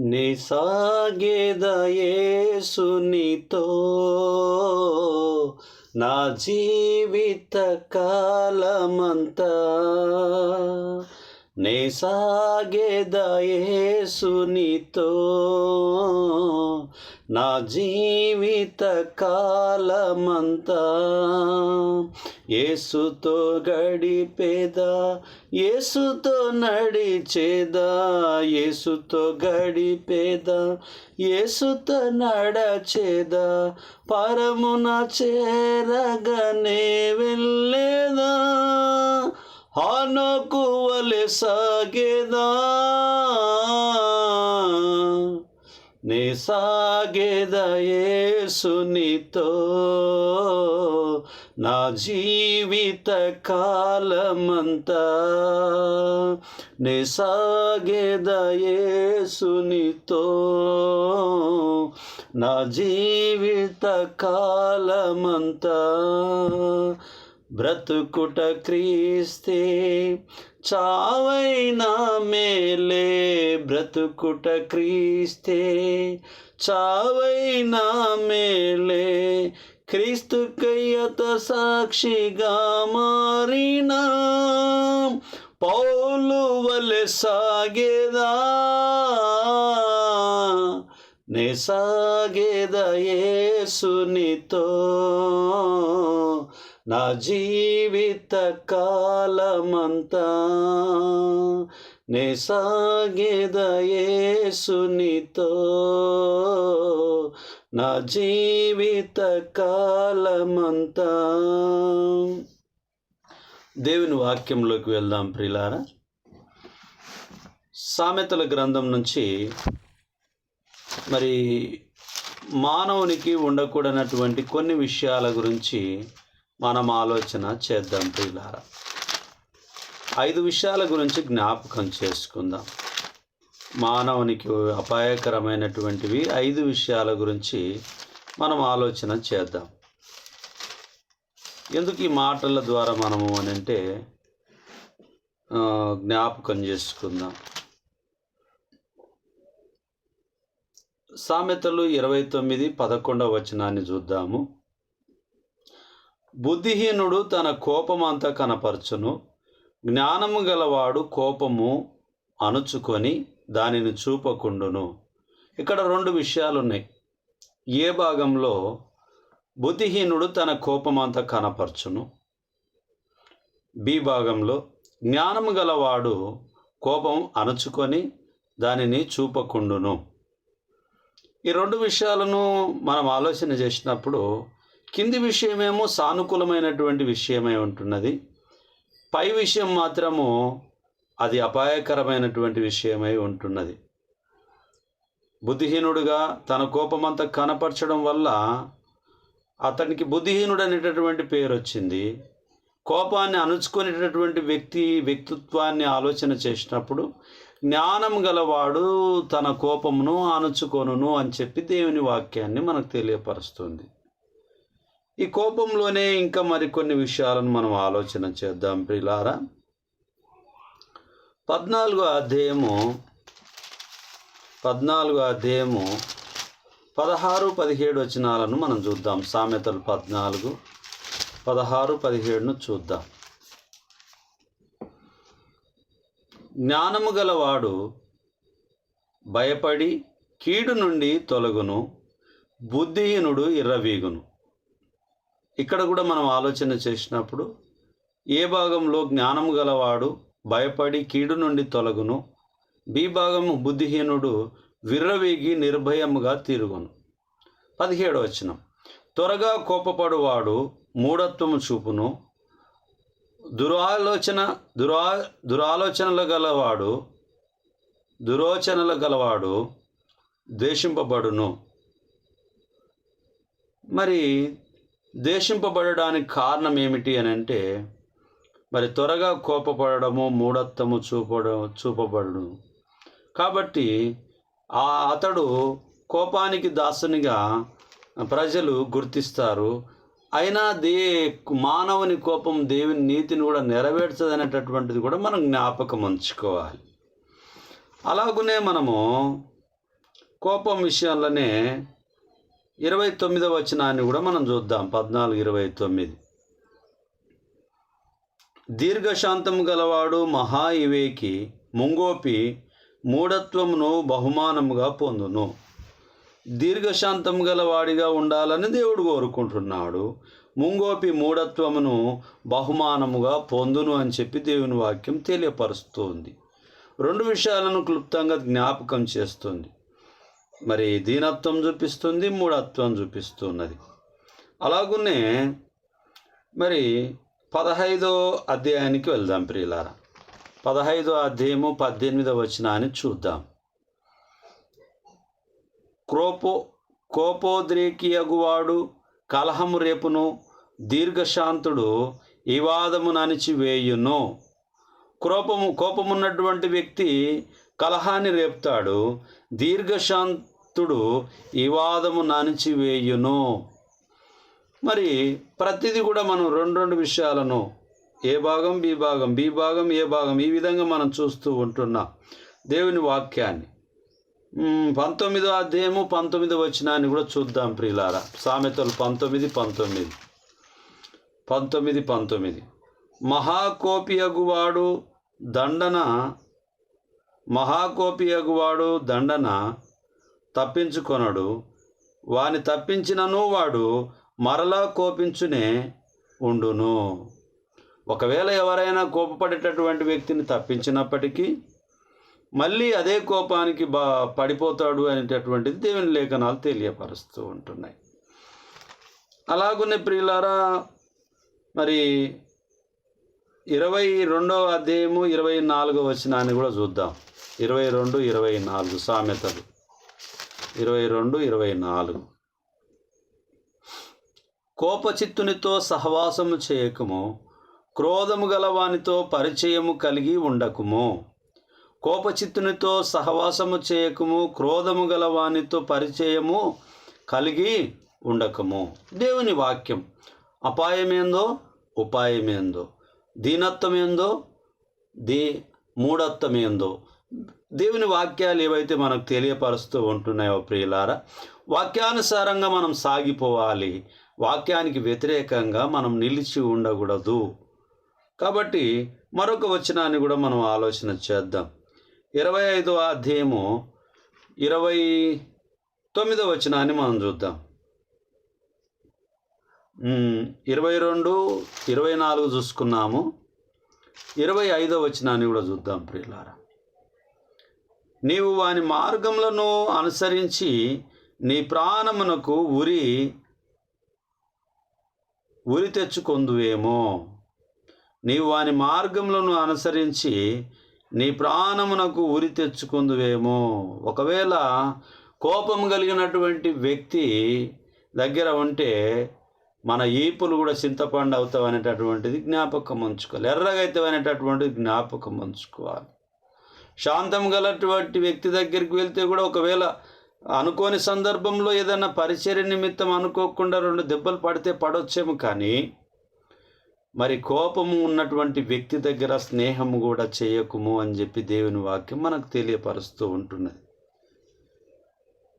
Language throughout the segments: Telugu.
నిసాగేదయేసునితో నా జీవిత కాలమంతా. నే సాగేదయేసునితో నా జీవిత కాలమంతా ఏసుతో గడిపేదా? ఏసుతో నడిచేదా? ఏసుతో గడిపేదా? ఏసుతో నడచేదా? పరమున చేరగనే వెళ్ళేదా? వలె సాగేదా? నే సాగేదయేసునితో నా జీవిత కాలమంతా నే సాగేదయేసునితో నా జీవిత కాలమంతా బ్రతుకుట క్రీస్తే చావైనా మేలే బ్రతుకుట క్రీస్తే చావైనా మేలే క్రీస్తు కయ్యత సాక్షిగా మారినా. పౌలు వలె సాగేదా? నే సాగేదయేసునితో నా జీవిత కాలమంతా నే సాగేదయేసునితో నా జీవిత కాలమంతా. దేవుని వాక్యంలోకి వెళ్దాం ప్రిలారా. సామెతల గ్రంథం నుంచి మరి మానవునికి ఉండకూడనటువంటి కొన్ని విషయాల గురించి మనం ఆలోచన చేద్దాం ప్రియులారా. ఐదు విషయాల గురించి జ్ఞాపకం చేసుకుందాం. మానవునికి అపాయకరమైనటువంటివి ఐదు విషయాల గురించి మనం ఆలోచన చేద్దాం. ఎందుకు ఈ మాటల ద్వారా మనము అని అంటే జ్ఞాపకం చేసుకుందాం. సామెతలు ఇరవై తొమ్మిది పదకొండవ వచనాన్ని చూద్దాము. బుద్ధిహీనుడు తన కోపమంతా కనపరచును. జ్ఞానము గలవాడు కోపము అణుచుకొని దానిని చూపకుండును. ఇక్కడ రెండు విషయాలు ఉన్నాయి ఏ భాగంలో బుద్ధిహీనుడు తన కోపమంతా కనపరచును? బి భాగంలో జ్ఞానము గలవాడు కోపం అణుచుకొని దానిని చూపకుండును. ఈ రెండు విషయాలను మనం ఆలోచన చేసినప్పుడు కింది విషయమేమో సానుకూలమైనటువంటి విషయమై ఉంటున్నది. పై విషయం మాత్రము అది అపాయకరమైనటువంటి విషయమై ఉంటున్నది. బుద్ధిహీనుడుగా తన కోపమంతా కనపరచడం వల్ల అతనికి బుద్ధిహీనుడు అనేటటువంటి పేరు వచ్చింది కోపాన్ని అణుచుకునేటటువంటి వ్యక్తి వ్యక్తిత్వాన్ని ఆలోచన చేసినప్పుడు జ్ఞానం గలవాడు తన కోపమును అణుచుకొనును అని చెప్పి దేవుని వాక్యాన్ని మనకు తెలియపరుస్తుంది. ఈ కోపంలోనే ఇంకా మరికొన్ని విషయాలను మనం ఆలోచన చేద్దాం ప్రిలారా. పద్నాలుగో అధ్యాయము పద్నాలుగో అధ్యాయము పదహారు పదిహేడు వచనాలను మనం చూద్దాం. సామెతలు పద్నాలుగు పదహారు పదిహేడును చూద్దాం. జ్ఞానము గలవాడు భయపడి కీడు నుండి తొలగును బుద్ధిహీనుడు ఇర్రవీగును. ఇక్కడ కూడా మనం ఆలోచన చేసినప్పుడు ఏ భాగంలో జ్ఞానము గలవాడు భయపడి కీడు నుండి తొలగును బి భాగము బుద్ధిహీనుడు విర్రవీగి నిర్భయముగా తిరుగును. పదిహేడు వచనం. త్వరగా కోపపడువాడు మూఢత్వము చూపును. దురాలోచన దురా దురాలోచనలు గలవాడు దురోచనలు గలవాడు ద్వేషింపబడును. మరి ద్వేషింపబడడానికి కారణం ఏమిటి అని అంటే మరి త్వరగా కోపపడము మూఢత్వము చూపడ చూపబడడం కాబట్టి ఆ అతడు కోపానికి దాసునిగా ప్రజలు గుర్తిస్తారు. అయినా దే మానవుని కోపం దేవుని నీతిని కూడా నెరవేర్చదు అనేటటువంటిది కూడా మనం జ్ఞాపకం ఉంచుకోవాలి. అలాగనే మనము కోపం విషయంలోనే ఇరవై తొమ్మిదవ వచనాన్ని కూడా మనం చూద్దాం. పద్నాలుగు ఇరవై తొమ్మిది. దీర్ఘశాంతం గలవాడు మహా ఇవేకి ముంగోపి మూఢత్వమును బహుమానముగా పొందును. దీర్ఘశాంతం గలవాడిగా ఉండాలని దేవుడు కోరుకుంటున్నాడు. ముంగోపి మూఢత్వమును బహుమానముగా పొందును అని చెప్పి దేవుని వాక్యం తెలియపరుస్తుంది. రెండు విషయాలను క్లుప్తంగా జ్ఞాపకం చేస్తుంది. మరి దీనత్వం చూపిస్తుంది మూఢత్వం చూపిస్తున్నది. అలాగునే మరి పదహైదో అధ్యాయానికి వెళ్దాం ప్రియులారా. పదహైదో అధ్యాయము పద్దెనిమిదో వచనాన్ని చూద్దాం. క్రోపో కోపోద్రేకియగువాడు కలహము రేపును దీర్ఘశాంతుడు వివాదము అణిచివేయును కోపము కోపమున్నటువంటి వ్యక్తి కలహాన్ని రేపుతాడు భక్తుడు ఈ వాదము నానిచివేయును మరి ప్రతిదీ కూడా మనం రెండు రెండు విషయాలను ఏ భాగం బి భాగం బి భాగం ఏ భాగం ఈ విధంగా మనం చూస్తూ ఉంటున్నాం దేవుని వాక్యాన్ని. పంతొమ్మిదో అధ్యాయము పంతొమ్మిదో వచనాన్ని కూడా చూద్దాం ప్రియులారా. సామెతలు పంతొమ్మిది పంతొమ్మిది. పంతొమ్మిది పంతొమ్మిది. మహాకోపియగువాడు దండన మహాకోపియగువాడు దండన తప్పించుకొనడు. వాని తప్పించినను వాడు మరలా కోపించునే ఉండును. ఒకవేళ ఎవరైనా కోపపడేటటువంటి వ్యక్తిని తప్పించినప్పటికీ మళ్ళీ అదే కోపానికి బా పడిపోతాడు అనేటటువంటిది దేవుని లేఖనాలు తెలియపరుస్తూ ఉంటున్నాయి. అలాగునే ప్రియులారా మరి ఇరవై రెండవ అధ్యాయము ఇరవై నాలుగో వచనాన్ని కూడా చూద్దాం. ఇరవై రెండు ఇరవై నాలుగు సామెతలు. ఇరవై రెండు ఇరవై నాలుగు. కోపచిత్తునితో సహవాసము చేయకము క్రోధము గల వానితో పరిచయము కలిగి ఉండకుము. కోపచిత్తునితో సహవాసము చేయకము క్రోధము గల వానితో పరిచయము కలిగి ఉండకము. దేవుని వాక్యం అపాయమేందో ఉపాయమేందో దీనత్వమేందో దీ మూఢత్వమేందో దేవుని వాక్యాలు ఏవైతే మనకు తెలియపరుస్తూ ఉంటున్నాయో ప్రియులారా వాక్యానుసారంగా మనం సాగిపోవాలి. వాక్యానికి వ్యతిరేకంగా మనం నిలిచి ఉండకూడదు. కాబట్టి మరొక వచనాన్ని కూడా మనం ఆలోచన చేద్దాం. ఇరవై ఐదవ అధ్యాయము ఇరవై తొమ్మిదవ వచనాన్ని మనం చూద్దాం. ఇరవై రెండు ఇరవై నాలుగు చూసుకున్నాము. ఇరవై ఐదవ వచనాన్ని కూడా చూద్దాం ప్రియులారా. నీవు వాని మార్గములను అనుసరించి నీ ప్రాణమునకు ఉరి ఉరి తెచ్చుకొందువేమో. నీవు వాని మార్గములను అనుసరించి నీ ప్రాణమునకు ఉరి తెచ్చుకుందువేమో. ఒకవేళ కోపం కలిగినటువంటి వ్యక్తి దగ్గర ఉంటే మన ఈపులు కూడా చింతపండు అవుతావు అనేటటువంటిది జ్ఞాపకం ఉంచుకోవాలి. ఎర్రగైతే అనేటటువంటిది జ్ఞాపకం ఉంచుకోవాలి. శాంతం గలటువంటి వ్యక్తి దగ్గరికి వెళ్తే కూడా ఒకవేళ అనుకోని సందర్భంలో ఏదైనా పరిచర్య నిమిత్తం అనుకోకుండా రెండు దెబ్బలు పడితే పడొచ్చేమో కానీ మరి కోపము ఉన్నటువంటి వ్యక్తి దగ్గర స్నేహం కూడా చేయకుము అని చెప్పి దేవుని వాక్యం మనకు తెలియపరుస్తూ ఉంటున్నది.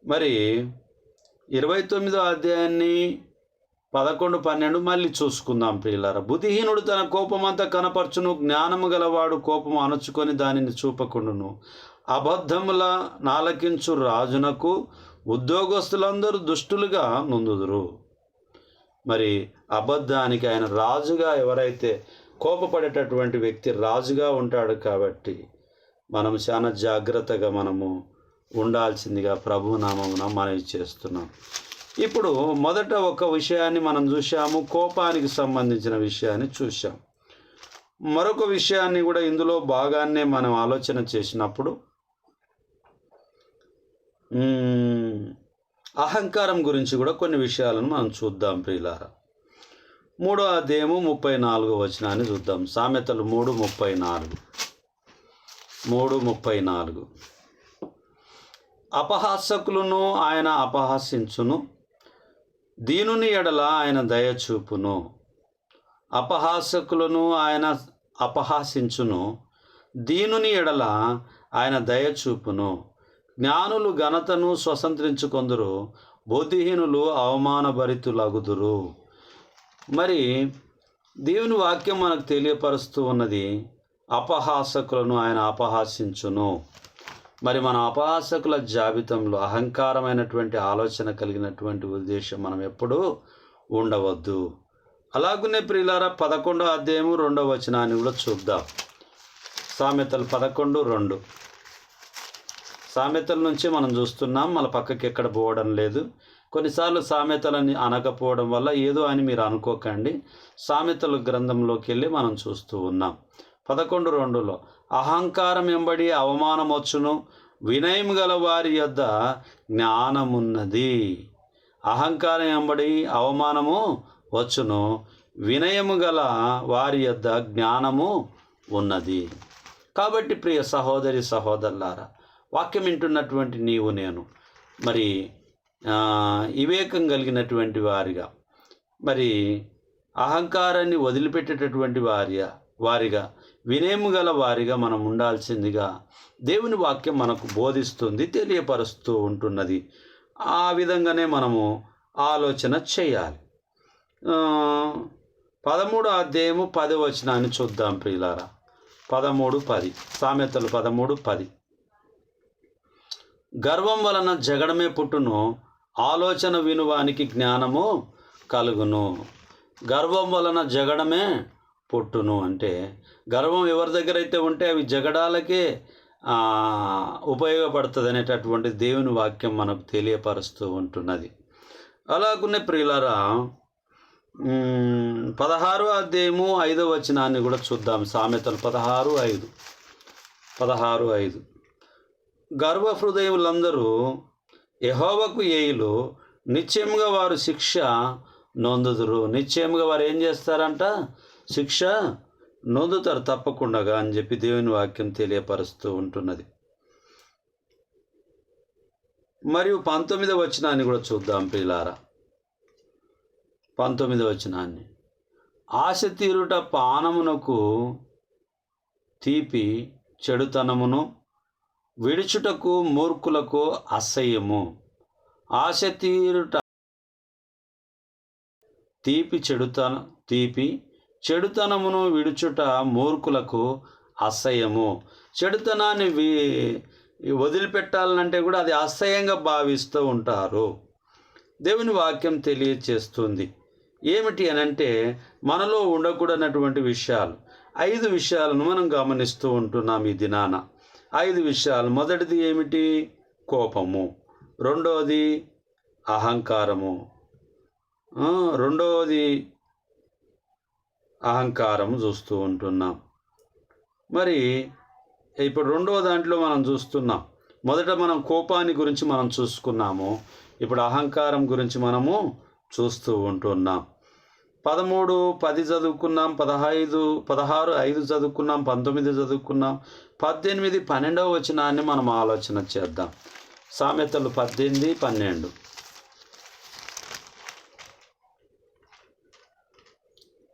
మరి ఇరవై తొమ్మిదో అధ్యాయాన్ని పదకొండు పన్నెండు మళ్ళీ చూసుకుందాం ప్రియులారా. బుద్ధిహీనుడు తన కోపమంతా కనపరచును జ్ఞానము గలవాడు కోపము అణుచుకొని దానిని చూపకుండును. అబద్ధముల నాలకించు రాజునకు ఉద్యోగస్తులందరూ దుష్టులుగా నుందుదురు. మరి అబద్ధానికి ఆయన రాజుగా ఎవరైతే కోపపడేటటువంటి వ్యక్తి రాజుగా ఉంటాడు కాబట్టి మనం చాలా జాగ్రత్తగా మనము ఉండాల్సిందిగా ప్రభునామమున మనవి చేస్తున్నాం. ఇప్పుడు మొదట ఒక విషయాన్ని మనం చూసాము కోపానికి సంబంధించిన విషయాన్ని చూసాం మరొక విషయాన్ని కూడా ఇందులో బాగానే మనం ఆలోచన చేసినప్పుడు అహంకారం గురించి కూడా కొన్ని విషయాలను మనం చూద్దాం ప్రియులారా. మూడో అధ్యాయము ముప్పై నాలుగో వచనాన్ని చూద్దాం. సామెతలు మూడు ముప్పై నాలుగు. మూడు ముప్పై నాలుగు. అపహాసకులను ఆయన అపహాసించును. దీనుని ఎడల ఆయన దయ చూపును అపహాసకులను ఆయన అపహాసించును. దీనుని ఎడల ఆయన దయ చూపును. జ్ఞానులు ఘనతను స్వతంత్రించుకొందరు బుద్ధిహీనులు అవమానభరితులగుదురు. మరి దేవుని వాక్యం మనకు తెలియపరుస్తూ ఉన్నది అపహాసకులను ఆయన అపహాసించును. మరి మన అపహాసకుల జాబితంలో అహంకారమైనటువంటి ఆలోచన కలిగినటువంటి ఉద్దేశం మనం ఎప్పుడూ ఉండవద్దు. అలాగునే ప్రియులారా పదకొండో అధ్యాయము రెండవ వచనాన్ని కూడా చూద్దాం. సామెతలు పదకొండు రెండు. సామెతల నుంచి మనం చూస్తున్నాం మన పక్కకి ఎక్కడ పోవడం లేదు. కొన్నిసార్లు సామెతలని అనకపోవడం వల్ల ఏదో అని మీరు అనుకోకండి. సామెతల గ్రంథంలోకి వెళ్ళి మనం చూస్తూ ఉన్నాం. పదకొండు రెండులో అహంకారం ఎంబడి అవమానం వచ్చును వినయం గల వారి యొద్ద జ్ఞానమున్నది. అహంకారం ఎంబడి అవమానము వచ్చును వినయము గల వారి యొద్ద జ్ఞానము ఉన్నది. కాబట్టి ప్రియ సహోదరి సహోదరులారా వాక్యం వింటున్నటువంటి నీవు నేను మరి వివేకం కలిగినటువంటి వారిగా మరి అహంకారాన్ని వదిలిపెట్టేటటువంటి వారిగా వారిగా వినయము గల వారిగా మనం ఉండాల్సిందిగా దేవుని వాక్యం మనకు బోధిస్తుంది తెలియపరుస్తూ ఉంటున్నది. ఆ విధంగానే మనము ఆలోచన చేయాలి. పదమూడు అధ్యాయము పది వచనాన్ని చూద్దాం ప్రియులారా. పదమూడు పది సామెతలు పదమూడు పది. గర్వం వలన జగడమే పుట్టును ఆలోచన వినువానికి జ్ఞానము కలుగును. గర్వం వలన జగడమే పొట్టును అంటే గర్వం ఎవరి దగ్గర అయితే ఉంటే అవి జగడాలకే ఉపయోగపడుతుంది అనేటటువంటి దేవుని వాక్యం మనకు తెలియపరుస్తూ ఉంటున్నది. అలాగునే ప్రియులరా పదహారు అధ్యాయము ఐదో వచనాన్ని కూడా చూద్దాం. సామెతలు పదహారు ఐదు. పదహారు ఐదు. గర్వ హృదయములందరూ యహోవకు ఏయులు నిశ్చయముగా వారు శిక్ష నొందుదురు. నిశ్చయముగా వారు ఏం చేస్తారంట? శిక్ష నొందుతారు తప్పకుండా అని చెప్పి దేవుని వాక్యం తెలియపరుస్తూ ఉంటున్నది. మరియు పంతొమ్మిదవ వచనాన్ని కూడా చూద్దాం పిల్లారా పంతొమ్మిదవ వచనాన్ని. ఆశ తీరుట పానమునకు తీపి చెడుతనమును విడుచుటకు మూర్ఖులకు అసహ్యము. ఆశ తీరుట తీపి చెడుతన తీపి చెడుతనమును విడుచుట మూర్ఖులకు అసహ్యము. చెడుతనాన్ని వదిలిపెట్టాలంటే కూడా అది అసహ్యంగా భావిస్తూ ఉంటారు. దేవుని వాక్యం తెలియచేస్తుంది. ఏమిటి అని అంటే మనలో ఉండకూడనటువంటి విషయాలు. ఐదు విషయాలను మనం గమనిస్తూ ఉంటున్నాం ఈ దినాన. ఐదు విషయాలు. మొదటిది ఏమిటి? కోపము. రెండవది అహంకారము. రెండవది అహంకారం చూస్తూ ఉంటున్నాం. మరి ఇప్పుడు రెండవ దాంట్లో మనం చూస్తున్నాం. మొదట మనం కోపాన్ని గురించి మనం చూసుకున్నాము. ఇప్పుడు అహంకారం గురించి మనము చూస్తూ ఉంటున్నాం. పదమూడు పది చదువుకున్నాం పదహైదు పదహారు ఐదు చదువుకున్నాం పంతొమ్మిది చదువుకున్నాం పద్దెనిమిది పన్నెండవ వచనాన్ని మనం ఆలోచన చేద్దాం. సామెతలు పద్దెనిమిది పన్నెండు.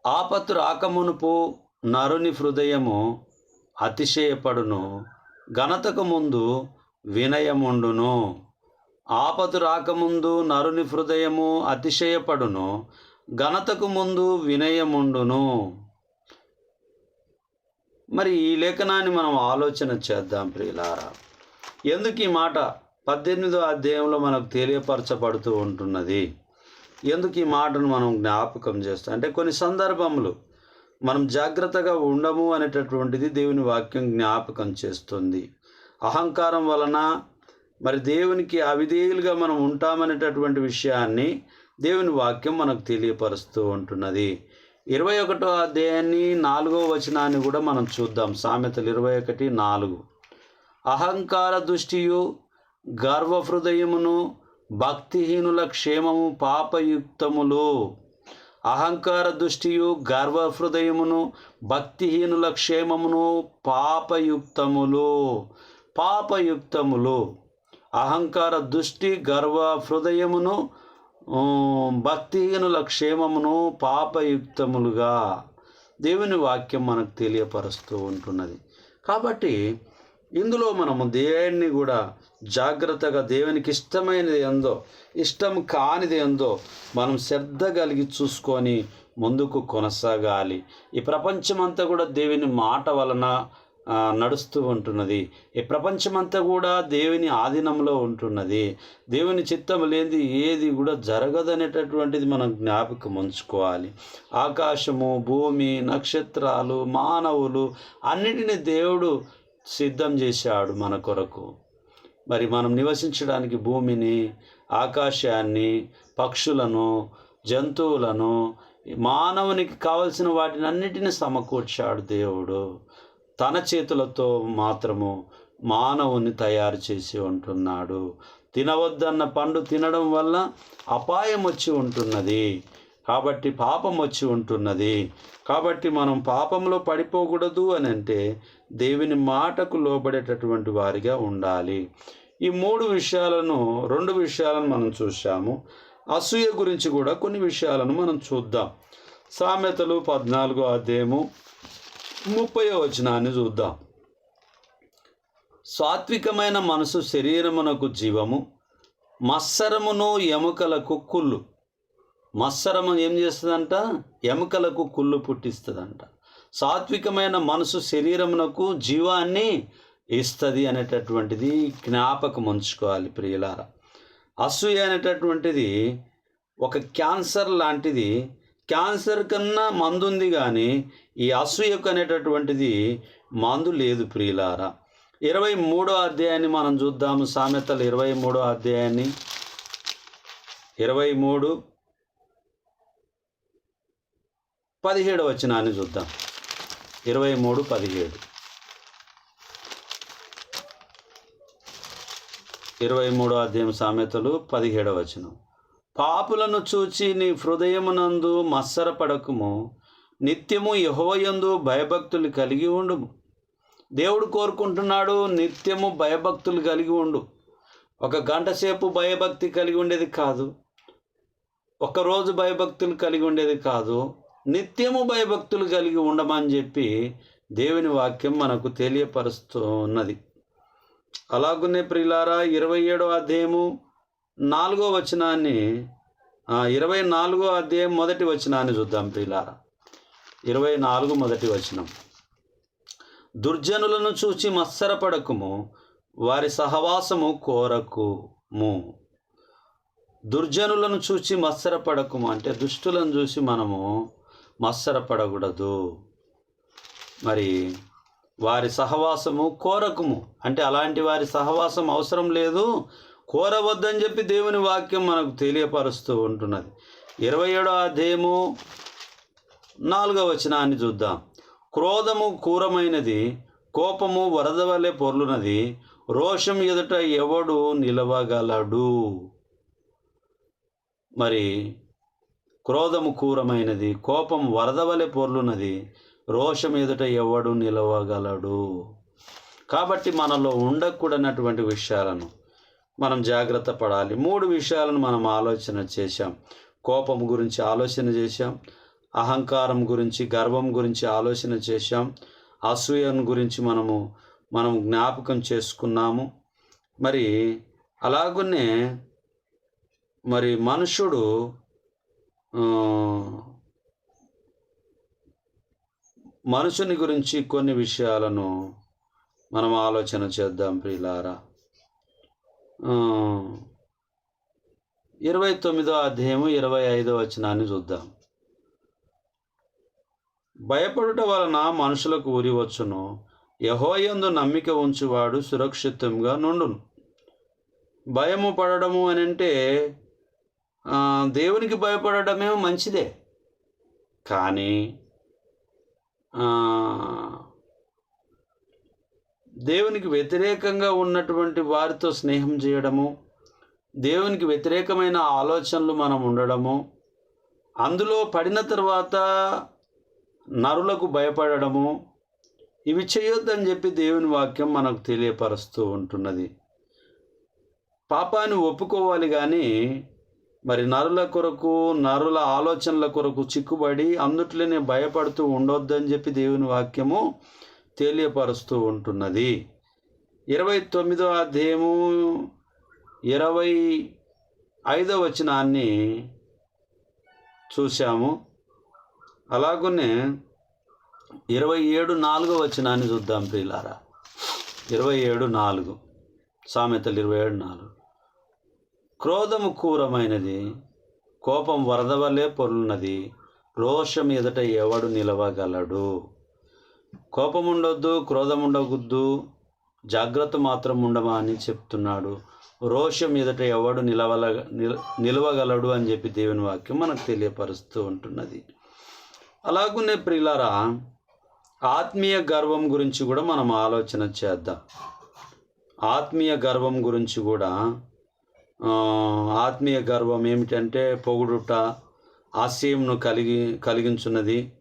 ఆపత్తు రాకమునుపు నరుని హృదయము అతిశయపడును. ఘనతకు ముందు వినయముండును. ఆపత్తు రాకముందు నరుని హృదయము అతిశయపడును. ఘనతకు ముందు వినయముండును. మరి ఈ లేఖనాన్ని మనం ఆలోచన చేద్దాం ప్రియులారా. ఎందుకు ఈ మాట పద్దెనిమిదో అధ్యాయంలో మనకు తెలియపరచబడుతూ ఉంటున్నది? ఎందుకు ఈ మాటను మనం జ్ఞాపకం చేస్తాం? అంటే కొన్ని సందర్భములు మనం జాగ్రత్తగా ఉండము అనేటటువంటిది దేవుని వాక్యం జ్ఞాపకం చేస్తుంది. అహంకారం వలన మరి దేవునికి అవిధేయులుగా మనం ఉంటామనేటటువంటి విషయాన్ని దేవుని వాక్యం మనకు తెలియపరుస్తూ ఉంటున్నది. ఇరవై ఒకటో అధ్యాయాన్ని నాలుగో వచనాన్ని కూడా మనం చూద్దాం. సామెతలు ఇరవై ఒకటి నాలుగు. అహంకార దృష్టియు గర్వ హృదయమును భక్తిహీనుల క్షేమము పాపయుక్తములు. అహంకార దృష్టియు గర్వ హృదయమును భక్తిహీనుల క్షేమమును పాపయుక్తములు. పాపయుక్తములు. అహంకార దృష్టి గర్వ హృదయమును భక్తిహీనుల క్షేమమును పాపయుక్తములుగా. దేవుని వాక్యం మనకు తెలియపరుస్తూ ఉంటున్నది. కాబట్టి ఇందులో మనము దేన్ని కూడా జాగ్రత్తగా దేవునికి ఇష్టమైనది ఎందో ఇష్టం కానిది ఎందో మనం శ్రద్ధ కలిగి చూసుకొని ముందుకు కొనసాగాలి. ఈ ప్రపంచమంతా కూడా దేవుని మాట వలన నడుస్తూ ఉంటున్నది. ఈ ప్రపంచమంతా కూడా దేవుని ఆధీనంలో ఉంటున్నది. దేవుని చిత్తం లేనిది ఏది కూడా జరగదనేటటువంటిది మనం జ్ఞాపకం ఉంచుకోవాలి. ఆకాశము భూమి నక్షత్రాలు మానవులు అన్నిటిని దేవుడు సిద్ధం చేశాడు మన కొరకు. మరి మనం నివసించడానికి భూమిని ఆకాశాన్ని పక్షులను జంతువులను మానవునికి కావలసిన వాటిని అన్నిటిని సమకూర్చాడు దేవుడు. తన చేతులతో మాత్రము మానవుని తయారు చేసి ఉంటున్నాడు. తినవద్దన్న పండు తినడం వల్ల అపాయం వచ్చి ఉంటున్నది. కాబట్టి పాపం వచ్చి ఉంటున్నది. కాబట్టి మనం పాపంలో పడిపోకూడదు అని అంటే దేవుని మాటకు లోబడేటటువంటి వారిగా ఉండాలి. ఈ మూడు విషయాలను రెండు విషయాలను మనం చూశాము. అసూయ గురించి కూడా కొన్ని విషయాలను మనం చూద్దాం. సామెతలు పద్నాలుగో అధ్యాయము ముప్పై వచనాన్ని చూద్దాం. సాత్వికమైన మనసు శరీరమునకు జీవము మత్సరమును ఎముకలకు కుళ్ళు. మత్సరము ఏం చేస్తుందంట? ఎముకలకు కుళ్ళు పుట్టిస్తుందంట. సాత్వికమైన మనసు శరీరమునకు జీవాన్ని ఇస్తుంది అనేటటువంటిది జ్ఞాపకం ఉంచుకోవాలి ప్రియులారా. అసూయ అనేటటువంటిది ఒక క్యాన్సర్ లాంటిది. క్యాన్సర్ కన్నా మందు ఉంది కానీ ఈ అసూయకు అనేటటువంటిది మందు లేదు ప్రియులార. ఇరవై మూడో అధ్యాయాన్ని మనం చూద్దాము. సామెతలు ఇరవై మూడో అధ్యాయాన్ని. ఇరవై మూడు పదిహేడు వచ్చినాన్ని చూద్దాం. ఇరవై మూడు పదిహేడు. ఇరవై మూడో అధ్యాయం సామెతలు పదిహేడవ వచనం. పాపులను చూచి నీ హృదయమునందు మత్సరపడకుము నిత్యము యహోయందు భయభక్తులు కలిగి ఉండుము దేవుడు కోరుకుంటున్నాడు నిత్యము భయభక్తులు కలిగి ఉండు. ఒక గంట సేపు భయభక్తి కలిగి ఉండేది కాదు. ఒకరోజు భయభక్తులు కలిగి ఉండేది కాదు. నిత్యము భయభక్తులు కలిగి ఉండమని చెప్పి దేవుని వాక్యం మనకు తెలియపరుస్తూ ఉన్నది అలాగునే ప్రిలారా ఇరవై ఏడో అధ్యాయము నాలుగో వచనాన్ని ఇరవై నాలుగో అధ్యాయం మొదటి వచనాన్ని చూద్దాం ప్రిలారా ఇరవై నాలుగు మొదటి వచనం. దుర్జనులను చూచి మత్సరపడకుము వారి సహవాసము కోరకుము. దుర్జనులను చూచి మత్సరపడకుము అంటే దుష్టులను చూసి మనము మత్సరపడకూడదు. మరి వారి సహవాసము కోరకుము. అంటే అలాంటి వారి సహవాసం అవసరం లేదు. కోరవద్దని చెప్పి దేవుని వాక్యం మనకు తెలియపరుస్తూ ఉంటున్నది. ఇరవై ఏడో అధ్యాయము నాలుగవ వచనాన్ని చూద్దాం. క్రోధము క్రూరమైనది కోపము వరద వలె పొర్లునది రోషం ఎదుట ఎవడు నిలవగలడు? మరి క్రోధము క్రూరమైనది కోపం వరద వలె పొర్లునది రోషం ఎదుట ఎవడు నిలవగలడు? కాబట్టి మనలో ఉండకూడనటువంటి విషయాలను మనం జాగ్రత్త పడాలి. మూడు విషయాలను మనం ఆలోచన చేశాం. కోపం గురించి ఆలోచన చేశాం. అహంకారం గురించి గర్వం గురించి ఆలోచన చేశాం. అసూయను గురించి మనము మనం జ్ఞాపకం చేసుకున్నాము. మరి అలాగునే మరి మనుషుడు ఆ, మనుషుని గురించి కొన్ని విషయాలను మనం ఆలోచన చేద్దాం ప్రియులారా. ఇరవై తొమ్మిదో అధ్యాయము ఇరవై ఐదో వచనాన్ని చూద్దాం. భయపడుట వలన మనుషులకు ఉరి వచ్చును. యహోయందు నమ్మిక ఉంచువాడు సురక్షితంగా నుండును. భయము పడడము అని అంటే దేవునికి భయపడటమే మంచిదే. కానీ దేవునికి వ్యతిరేకంగా ఉన్నటువంటి వారితో స్నేహం చేయడము దేవునికి వ్యతిరేకమైన ఆలోచనలు మనం ఉండడము అందులో పడిన తర్వాత నరులకు భయపడడము ఇవి చేయొద్దని చెప్పి దేవుని వాక్యం మనకు తెలియపరుస్తూ ఉంటున్నది. పాపాన్ని ఒప్పుకోవాలి కానీ మరి నరుల కొరకు నరుల ఆలోచనల కొరకు చిక్కుబడి అందుట్లోనే భయపడుతూ ఉండొద్దని చెప్పి దేవుని వాక్యము తెలియపరుస్తూ ఉంటున్నది. ఇరవై తొమ్మిదో అధ్యాయము ఇరవై ఐదో వచనాన్ని చూశాము. అలాగనే ఇరవై ఏడు నాలుగో వచనాన్ని చూద్దాం ప్రియులారా. ఇరవై ఏడు నాలుగు. సామెతలు ఇరవై ఏడు నాలుగు. క్రోధము క్రూరమైనది కోపం వరద వలె పొరున్నది రోషం ఎదుట ఎవడు నిలవగలడు? కోపం ఉండొద్దు క్రోధం ఉండవద్దు జాగ్రత్త మాత్రం ఉండమా అని చెప్తున్నాడు. రోషం ఎదుట ఎవడు నిలవల నిల- నిలవగలడు అని చెప్పి దేవుని వాక్యం మనకు తెలియపరుస్తూ ఉంటున్నది. అలాగునే ప్రియులారా ఆత్మీయ గర్వం గురించి కూడా మనం ఆలోచన చేద్దాం. ఆత్మీయ గర్వం గురించి కూడా ఆత్మీయ గర్వం ఏమిటంటే పొగుడుట ఆశయంను కలిగి కలిగించున్నది.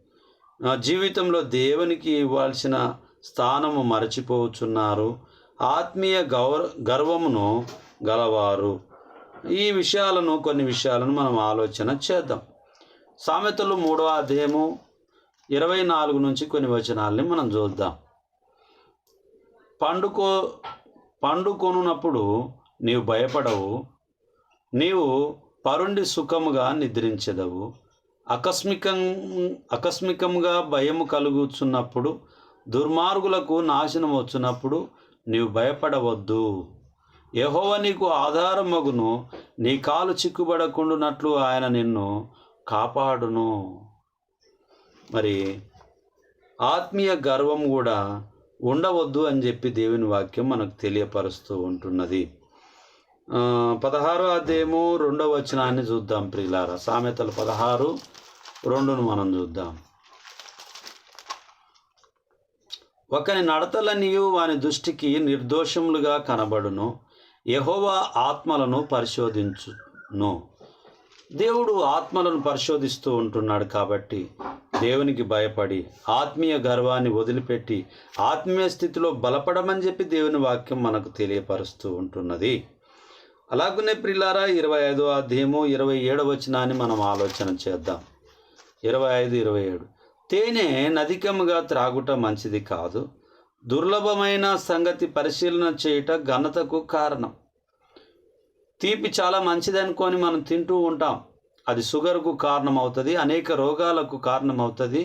జీవితంలో దేవునికి ఇవ్వాల్సిన స్థానము మరచిపోతున్నారు ఆత్మీయ గౌర గర్వమును గలవారు. ఈ విషయాలను కొన్ని విషయాలను మనం ఆలోచన చేద్దాం. సామెతలు మూడవ అధ్యాయము ఇరవై నాలుగు నుంచి కొన్ని వచనాల్ని మనం చూద్దాం. పండుకో పండుకొనున్నప్పుడు నీవు భయపడవు. నీవు పరుండి సుఖముగా నిద్రించదవు. ఆకస్మికం ఆకస్మికంగా భయము కలుగుచున్నప్పుడు దుర్మార్గులకు నాశనం వచ్చినప్పుడు నీవు భయపడవద్దు. యహోవ నీకు ఆధారమగును. నీ కాలు చిక్కుబడకుండునట్లు ఆయన నిన్ను కాపాడును. మరి ఆత్మీయ గర్వం కూడా ఉండవద్దు అని చెప్పి దేవుని వాక్యం మనకు తెలియపరుస్తూ ఉంటున్నది. పదహారో అధ్యాయము రెండవ వచనాన్ని చూద్దాం ప్రియులారా. సామెతలు పదహారు రెండును మనం చూద్దాం. ఒకని నడతలనియు వాని దృష్టికి నిర్దోషములుగా కనబడును. యహోవా ఆత్మలను పరిశోధించును. దేవుడు ఆత్మలను పరిశోధిస్తూ ఉంటున్నాడు కాబట్టి దేవునికి భయపడి ఆత్మీయ గర్వాన్ని వదిలిపెట్టి ఆత్మీయ స్థితిలో బలపడమని చెప్పి దేవుని వాక్యం మనకు తెలియపరుస్తూ ఉంటున్నది. అలాగనే ప్రిలారా ఇరవై ఐదో అధ్యయము ఇరవై ఏడవ వచనాన్ని మనం ఆలోచన చేద్దాం. ఇరవై ఐదు ఇరవై ఏడు. తేనె నదికముగా త్రాగుట మంచిది కాదు. దుర్లభమైన సంగతి పరిశీలన చేయుట ఘనతకు కారణం. తీపి చాలా మంచిది అనుకొని మనం తింటూ ఉంటాం. అది షుగర్కు కారణం అవుతుంది అనేక రోగాలకు కారణం అవుతుంది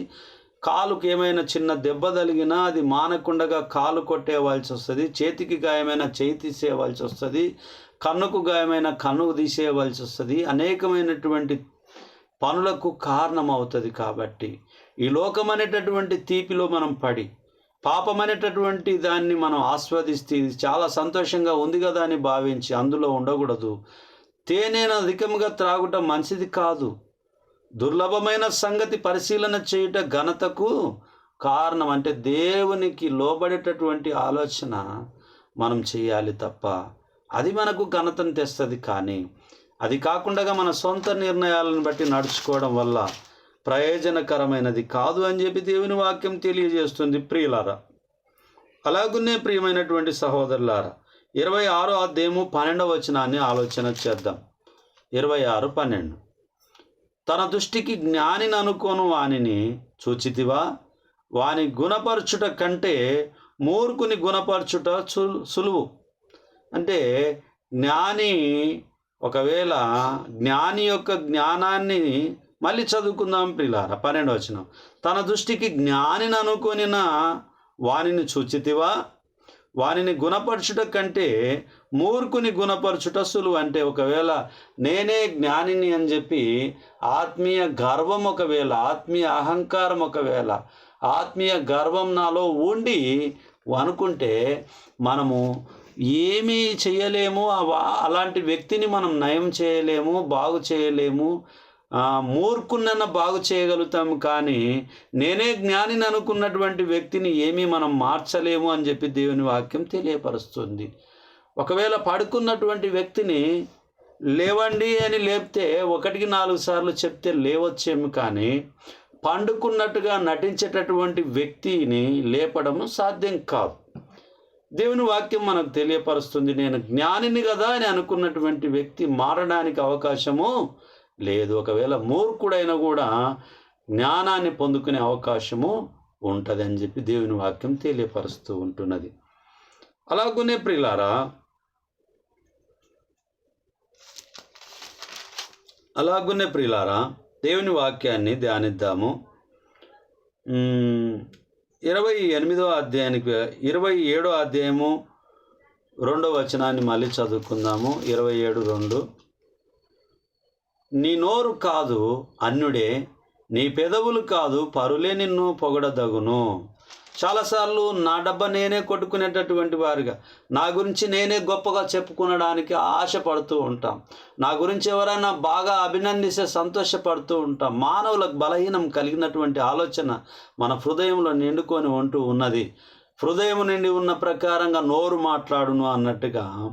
కాలుకు ఏమైనా చిన్న దెబ్బ తగిలినా అది మానకుండగా కాలు కొట్టేవాల్సి వస్తుంది చేతికి గాయమైన చేయి తీసేవాల్సి వస్తుంది కన్నుకు గాయమైన కన్నుకు తీసేయవలసి వస్తుంది. అనేకమైనటువంటి పనులకు కారణం అవుతుంది కాబట్టి ఈ లోకం అనేటటువంటి తీపిలో మనం పడి పాపం అనేటటువంటి దాన్ని మనం ఆస్వాదిస్తే ఇది చాలా సంతోషంగా ఉంది కదా అని భావించి అందులో ఉండకూడదు. తేనెను అధికంగా త్రాగుట మంచిది కాదు. దుర్లభమైన సంగతి పరిశీలన చేయుట ఘనతకు కారణం. అంటే దేవునికి లోబడేటటువంటి ఆలోచన మనం చేయాలి తప్ప అది మనకు ఘనతను తెస్తుంది కానీ అది కాకుండా మన సొంత నిర్ణయాలను బట్టి నడుచుకోవడం వల్ల ప్రయోజనకరమైనది కాదు అని చెప్పి దేవుని వాక్యం తెలియజేస్తుంది ప్రియులారా. అలాగునే ప్రియమైనటువంటి సహోదరులారా ఇరవై ఆరో అధ్యాయము పన్నెండవ వచనాన్ని ఆలోచన చేద్దాం. ఇరవై ఆరు పన్నెండు. తన దృష్టికి జ్ఞానిని అనుకోను వానిని చూచితివా? వాని గుణపరచుట కంటే మూర్ఖుని గుణపరచుట సులువు. అంటే జ్ఞాని ఒకవేళ జ్ఞాని యొక్క జ్ఞానాన్ని మళ్ళీ చదువుకుందాం ప్రిలారా పన్నెండు వచ్చిన తన దృష్టికి జ్ఞానిని అనుకొనిన వానిని చూచితివా వానిని గుణపరచుట కంటే మూర్ఖుని గుణపరచుట సులువు. అంటే ఒకవేళ నేనే జ్ఞానిని అని చెప్పి ఆత్మీయ గర్వం ఒకవేళ ఆత్మీయ అహంకారం ఒకవేళ ఆత్మీయ గర్వం నాలో ఉండి అనుకుంటే మనము ఏమీ చేయలేము. అలాంటి వ్యక్తిని మనం నయం చేయలేము బాగు చేయలేము. మూర్ఖున్న బాగు చేయగలుగుతాము కానీ నేనే జ్ఞానిని అనుకున్నటువంటి వ్యక్తిని ఏమీ మనం మార్చలేము అని చెప్పి దేవుని వాక్యం తెలియపరుస్తుంది. ఒకవేళ పడుకున్నటువంటి వ్యక్తిని లేవండి అని లేపితే ఒకటికి నాలుగు సార్లు చెప్తే లేవచ్చేమి కానీ పండుకున్నట్టుగా నటించేటటువంటి వ్యక్తిని లేపడం సాధ్యం కాదు. దేవుని వాక్యం మనకు తెలియపరుస్తుంది. నేను జ్ఞానిని కదా అని అనుకున్నటువంటి వ్యక్తి మారడానికి అవకాశము లేదు. ఒకవేళ మూర్ఖుడైనా కూడా జ్ఞానాన్ని పొందుకునే అవకాశము ఉంటుంది అని చెప్పి దేవుని వాక్యం తెలియపరుస్తూ ఉంటున్నది. అలాగునే ప్రిలారా అలాగునే ప్రిలారా దేవుని వాక్యాన్ని ధ్యానిద్దాము. ఇరవై ఎనిమిదో అధ్యాయానికి ఇరవై ఏడో అధ్యాయము రెండో వచనాన్ని మళ్ళీ చదువుకుందాము. ఇరవై ఏడు రెండు. నీ నోరు కాదు అన్యుడే నీ పెదవులు కాదు పరులే నిన్ను పొగడదగును. చాలాసార్లు నా డబ్బా నేనే కొట్టుకునేటటువంటి వారిగా. నా గురించి నేనే గొప్పగా చెప్పుకునడానికి ఆశపడుతూ ఉంటాం. నా గురించి ఎవరైనా బాగా అభినందిస్తే సంతోషపడుతూ ఉంటాం. మానవులకు బలహీనం కలిగినటువంటి ఆలోచన మన హృదయంలో నిండుకొని ఉంటూ ఉన్నది. హృదయం నిండి ఉన్న ప్రకారంగా నోరు మాట్లాడును అన్నట్టుగా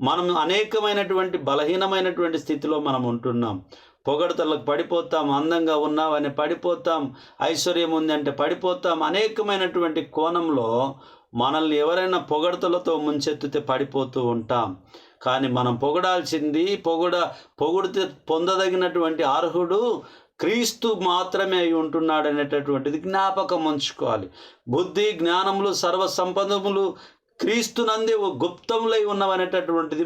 మనం అనేకమైనటువంటి బలహీనమైనటువంటి స్థితిలో మనం ఉంటున్నాం. పొగడతలకు పడిపోతాం అందంగా ఉన్నావని పడిపోతాం ఐశ్వర్యం ఉంది అంటే పడిపోతాం అనేకమైనటువంటి కోణంలో మనల్ని ఎవరైనా పొగడతలతో ముంచెత్తితే పడిపోతూ ఉంటాం. కానీ మనం పొగడాల్సింది పొగడ పొగిడితే పొందదగినటువంటి అర్హుడు క్రీస్తు మాత్రమే అయి ఉంటున్నాడు అనేటటువంటిది జ్ఞాపకం ఉంచుకోవాలి. బుద్ధి జ్ఞానములు సర్వ సంపదములు క్రీస్తునందే ఓ గుప్తములై ఉన్నవనేటటువంటిది